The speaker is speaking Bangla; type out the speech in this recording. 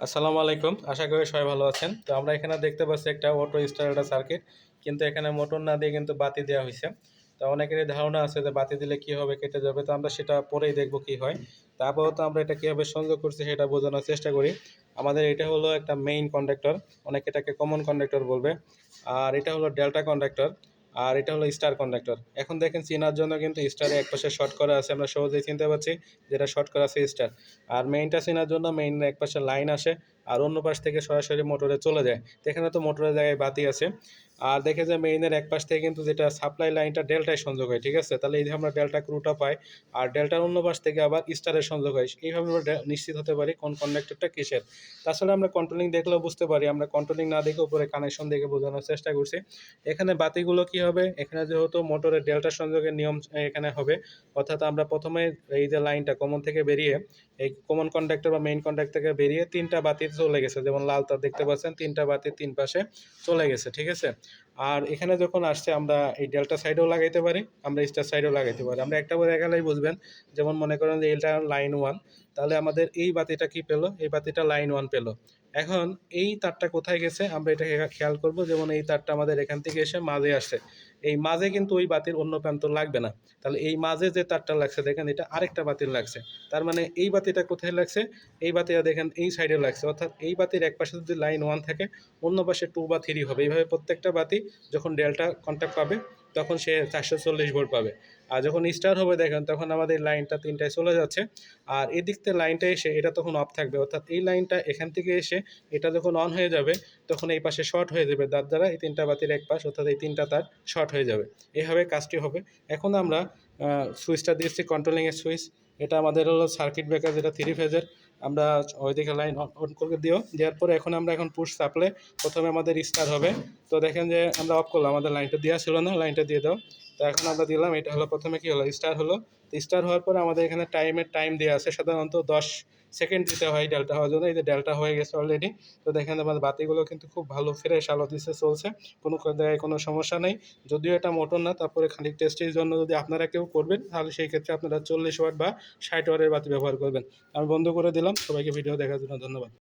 আসসালামু আলাইকুম। আশা করি সবাই ভালো আছেন। তো আমরা এখানে দেখতে পাচ্ছি একটা অটো স্টার্টার সার্কিট কিন্তু এখানে মোটর না দিয়ে কিন্তু বাতি দেওয়া হয়েছে তো অনেকেরই ধারণা আছে যে বাতি দিলে কি হবে, কেটে যাবে। তো আমরা সেটা পরেই দেখব কি হয়। তারপর তো আমরা এটা কীভাবে সংযোগ করছি সেটা বোঝানোর চেষ্টা করি। আমাদের এটা হলো একটা মেইন কন্ডাক্টর অনেকে এটাকে কমন কন্ডাক্টর বলবে। আর এটা হলো ডেল্টা কন্ডাক্টর আর এটা হলো স্টার কন্ডাক্টর এখন দেখেন চেনার জন্য কিন্তু স্টারে এক পাশে শর্ট করা আছে, আমরা সহজেই চিনতে পারছি যেটা শর্ট করা আছে স্টার আর মেইনটা চেনার জন্য মেইন এক পাশে লাইন আসে। আর অন্য পাশ থেকে সরাসরি মোটরে চলে যায়। এখানে তো মোটরের জায়গায় বাতি আছে। আর দেখে যে মেইনের এক পাশ থেকে কিন্তু যেটা সাপ্লাই লাইনটা ডেল্টায় সংযোগ হয়, ঠিক আছে? তাহলে এই যে আমরা ডেল্টা ক্রুটা পাই, আর ডেল্টার অন্য পাশ থেকে আবার স্টারের সংযোগ হয়। এইভাবে আমরা নিশ্চিত হতে পারি কোন কন্ডাক্টরটা কিসের। তাছাড়া আমরা কন্ট্রোলিং দেখলেও বুঝতে পারি, আমরা কন্ট্রোলিং না দেখে উপরে কানেকশন দেখে বোঝানোর চেষ্টা করছি। এখানে বাতিগুলো কি হবে? এখানে যেহেতু মোটরের ডেল্টা সংযোগের নিয়ম এখানে হবে, অর্থাৎ আমরা প্রথমে এই যে লাইনটা কমন থেকে বেরিয়ে, এই কমন কন্ডাক্টর বা মেইন কন্ডাক্ট থেকে বেরিয়ে তিনটা বাতি চলে গেছে। যেমন লালটা দেখতে পাচ্ছেন তিনটা বাতি তিন পাশে চলে গেছে ঠিক আছে? আর এখানে যখন আসছে, আমরা এই ডেল্টা সাইডেও লাগাইতে পারি, আমরা স্টার সাইডেও লাগাইতে পারি। আমরা একটা বলে দেখালেই বুঝবেন, যেমন মনে করেন যে এটা লাইন ওয়ান তাহলে আমাদের এই বাতিটা কি পেল? এই বাতিটা লাইন ওয়ান পেল। এখন এই তারটা কোথায় গেছে? আমরা এটাকে খেয়াল করব, যেমন এই তারটা আমাদের এখান থেকে এসে মাঝে আসছে। এই মাঝে কিন্তু ওই বাতির অন্য প্রান্ত লাগবে না। তাহলে এই মাঝে যে তারটা লাগছে, দেখেন এটা আরেকটা বাতির লাগছে। তার মানে এই বাতিটা কোথায় লাগছে? এই বাতিটা দেখেন এই সাইডে লাগছে। অর্থাৎ এই বাতির এক পাশে যদি লাইন ওয়ান থাকে, অন্য পাশে টু বা থ্রি হবে। এইভাবে প্রত্যেকটা বাতি যখন ডেল্টা কন্ট্যাক্ট পাবে, তখন সে চারশো চল্লিশ ভোল্ট পাবে। আর যখন স্টার হবে দেখেন, তখন আমাদের লাইনটা তিনটায় চলে যাচ্ছে। আর এদিক থেকে লাইনটা এসে এটা তখন অফ থাকবে। অর্থাৎ এই লাইনটা এখান থেকে এসে এটা যখন অন হয়ে যাবে, তখন এই পাশে শর্ট হয়ে যাবে। তার দ্বারা এই তিনটা বাতির এক পাশ, অর্থাৎ এই তিনটা তার শর্ট হয়ে যাবে। এইভাবে কাজটি হবে। এখন আমরা সুইচটা দিয়েছি কন্ট্রোলিংয়ের সুইচ এটা আমাদের হলো সার্কিট ব্রেকার যেটা থ্রি ফেজের আমরা ওইদিকে লাইন অন করে দিও। দেওয়ার পরে এখন আমরা এখন পুশ সাপ্লাই প্রথমে আমাদের স্টার হবে। তো দেখেন যে আমরা অফ করলাম, আমাদের লাইনটা দেওয়া ছিল না লাইনটা দিয়ে দাও। তো এখন আমরা দিলাম, এটা হলো প্রথমে কি হলো? স্টার হলো। স্টার হওয়ার পরে আমাদের এখানে টাইমের টাইম দেওয়া আছে সাধারণত দশ সেকেন্ড দিতে হয় ডেল্টা হওয়ার জন্য। এই যে ডেল্টা হয়ে গেছে অলরেডি তো দেখেন আমাদের বাতিগুলো কিন্তু খুব ভালো ফ্রেশ আলো দিচ্ছে চলছে। কোনো কোনো সমস্যা নেই। যদিও এটা মোটর না, তারপরে খালি টেস্টের জন্য যদি আপনারা কেউ করবেন, তাহলে সেই ক্ষেত্রে আপনারা চল্লিশ ওয়াট বা ষাট ওয়াটের বাতি ব্যবহার করবেন। আমি বন্ধ করে দিলাম। সবাইকে ভিডিও দেখার জন্য ধন্যবাদ।